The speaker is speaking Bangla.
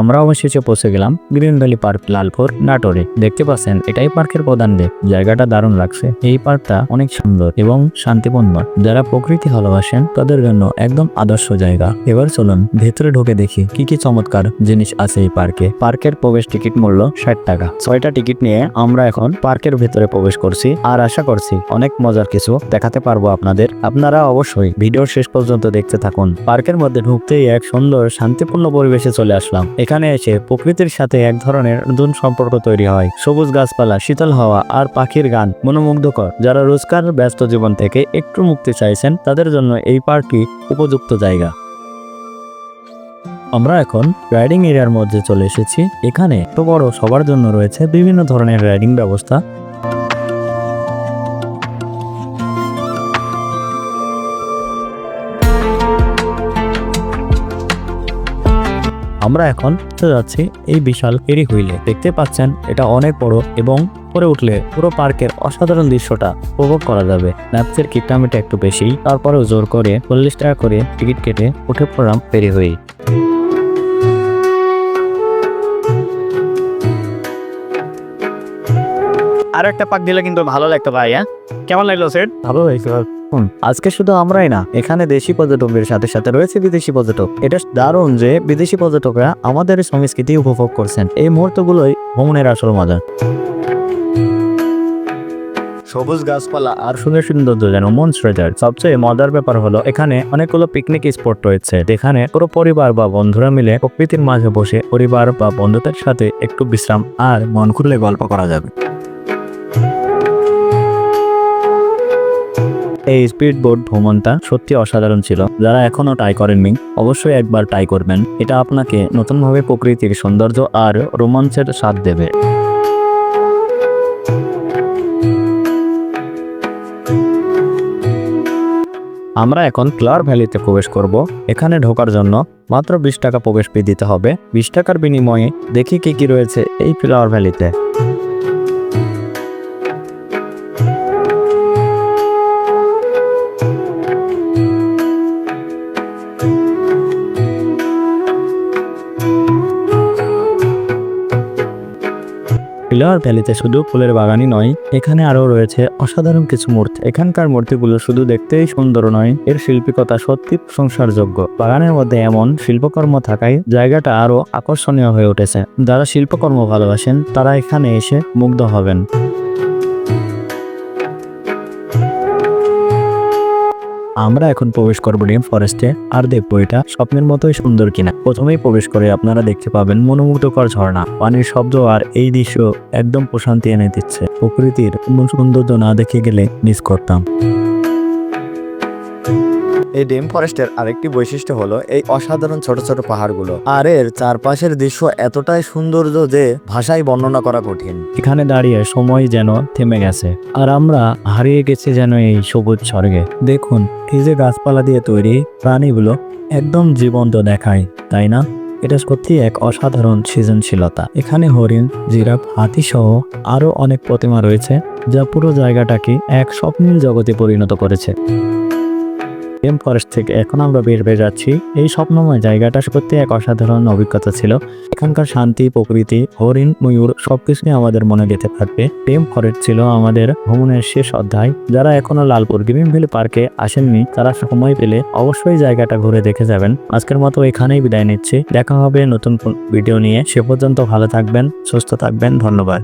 আমরা অবশেষে পৌঁছে গেলাম গ্রিন ভ্যালি পার্ক লালপুর, নাটোরে। দেখতে পাচ্ছেন, এটাই পার্কের প্রধান দিক জায়গাটা দারুণ লাগছে। এই পার্কটা অনেক সুন্দর এবং শান্তিপূর্ণ। যারা প্রকৃতি ভালোবাসেন, তাদের জন্য একদম আদর্শ জায়গা। এবার চলুন, ভেতরে ঢুকে দেখি কি কি চমৎকার জিনিস আছে এই পার্কে। পার্কের প্রবেশ টিকিট মূল্য ষাট টাকা। ছয়টা টিকিট নিয়ে আমরা এখন পার্কের ভেতরে প্রবেশ করছি আর আশা করছি অনেক মজার কিছু দেখাতে পারব আপনাদের। আপনারা অবশ্যই ভিডিওর শেষ পর্যন্ত দেখতে থাকুন। পার্কের মধ্যে ঢুকতেই এক সুন্দর শান্তিপূর্ণ পরিবেশে চলে আসলাম। এখানে এসে প্রকৃতির সাথে এক ধরনের নতুন সম্পর্ক তৈরি হয়। সবুজ গাছপালা, শীতল হাওয়া আর পাখির গান মনোমুগ্ধকর। যারা রোজকার, ব্যস্ত জীবন থেকে একটু মুক্তি চাইছেন, তাদের জন্য এই পার্কটি উপযুক্ত জায়গা। আমরা এখন রাইডিং এরিয়ার মধ্যে চলে এসেছি। এখানে তো বড় সবার জন্য রয়েছে বিভিন্ন ধরনের রাইডিং ব্যবস্থা। আমরা এখন যাচ্ছি এই বিশাল ফেরি হুইলে। দেখতে পাচ্ছেন এটা অনেক বড় এবং উপরে উঠলে পুরো পার্কের অসাধারণ দৃশ্যটা উপভোগ করা যাবে। ন্যাপসের কিলোমিটার একটু বেশি তারপরেও জোর করে চল্লিশ টাকা করে টিকিট কেটে উঠে পড়লাম ফেরি হুই আর একটা পাক দিলে কিন্তু ভালো লাগতো ভাই হ্যাঁ? কেমন লাগল সেট ভালো হয়েছে হুম, আজকে শুধু আমরাই না এখানে দেশি পর্যটকদের সাথে সাথে রয়েছে বিদেশি পর্যটক। এটা দারুণ যে বিদেশি পর্যটকরা আমাদের সংস্কৃতি উপভোগ করছেন। এই মুহূর্তগুলোই ভ্রমণের আসল মজা। সবুজ গাছপালা আর সুন্দর সৌন্দর্য যেন মন ছুঁয়ে যায়। সবচেয়ে মজার ব্যাপার হলো এখানে অনেকগুলো পিকনিক স্পট রয়েছে। যেখানে পুরো পরিবার বা বন্ধুরা মিলে প্রকৃতির মাঝে বসে পরিবার বা বন্ধুদের সাথে একটু বিশ্রাম আর মন খুলে গল্প করা যাবে। এই স্পিড বোট ভ্রমণটা সত্যি অসাধারণ ছিল। যারা এখনও ট্রাই করেননি, অবশ্যই একবার ট্রাই করবেন। এটা আপনাকে নতুনভাবে প্রকৃতির সৌন্দর্য আর রোমাঞ্চের স্বাদ দেবে। আমরা এখন ফ্লাওয়ার ভ্যালিতে প্রবেশ করব। এখানে ঢোকার জন্য মাত্র বিশ টাকা প্রবেশ ফি দিতে হবে। বিশ টাকার বিনিময়ে দেখি কি কি রয়েছে এই ফ্লাওয়ার ভ্যালিতে ফ্লাওয়ার ভ্যালিতে শুধু ফুলের বাগানই নয়, এখানে আরও রয়েছে অসাধারণ কিছু মূর্তি। এখানকার মূর্তিগুলো শুধু দেখতেই সুন্দর নয়, এর শিল্পিকতা সত্যি প্রশংসার যোগ্য বাগানের মধ্যে এমন শিল্পকর্ম থাকায় জায়গাটা আরও আকর্ষণীয় হয়ে উঠেছে। যারা শিল্পকর্ম ভালোবাসেন, তারা এখানে এসে মুগ্ধ হবেন। আমরা এখন প্রবেশ করব ডিম ফরেস্টে আর দেখব এটা স্বপ্নের মতোই সুন্দর কিনা। প্রথমেই প্রবেশ করে আপনারা দেখতে পাবেন মনোমুগ্ধকর ঝর্ণা। পানির শব্দ আর এই দৃশ্য একদম প্রশান্তি এনে দিচ্ছে। প্রকৃতির সৌন্দর্য না দেখে গেলে মিস করতাম। এই ডেম ফরেস্টের আরেকটি বৈশিষ্ট্য হলো এই অসাধারণ ছোট ছোট পাহাড়গুলো। আর এর চারপাশের দৃশ্য এতটাই সৌন্দর্য যে ভাষায় বর্ণনা করা কঠিন। এখানে দাঁড়িয়ে সময় যেন থেমে গেছে। আর আমরা হারিয়ে গেছি যেন এই সবুজ স্বর্গে। দেখুন, এই যে গাছপালা দিয়ে তৈরি প্রাণীগুলো একদম জীবন্ত দেখায়, তাই না? এটা সত্যি এক অসাধারণ সৃজনশীলতা। এখানে হরিণ, জিরাফ, হাতি সহ আরও অনেক প্রতিমা রয়েছে, যা পুরো জায়গাটাকে এক স্বপ্নীল জগতে পরিণত করেছে। এম ফরেস্ট থেকে এখন আমরা বের হয়ে যাচ্ছি। এই স্বপ্নময় জায়গাটা সত্যি এক অসাধারণ অভিজ্ঞতা ছিল। এখানকার শান্তি, প্রকৃতি, হরিণ, ময়ূর সবকিছুই আমাদের মনে গেঁথে থাকবে। টেম ফরেস্ট ছিল আমাদের ভ্রমণের শেষ অধ্যায়। যারা এখনও লালপুর গ্রিন ভ্যালি পার্কে আসেননি, তারা সময় পেলে অবশ্যই জায়গাটা ঘুরে দেখে যাবেন। আজকের মতো এখানেই বিদায় নিচ্ছি। দেখা হবে নতুন ভিডিও নিয়ে। সে পর্যন্ত ভালো থাকবেন, সুস্থ থাকবেন, ধন্যবাদ।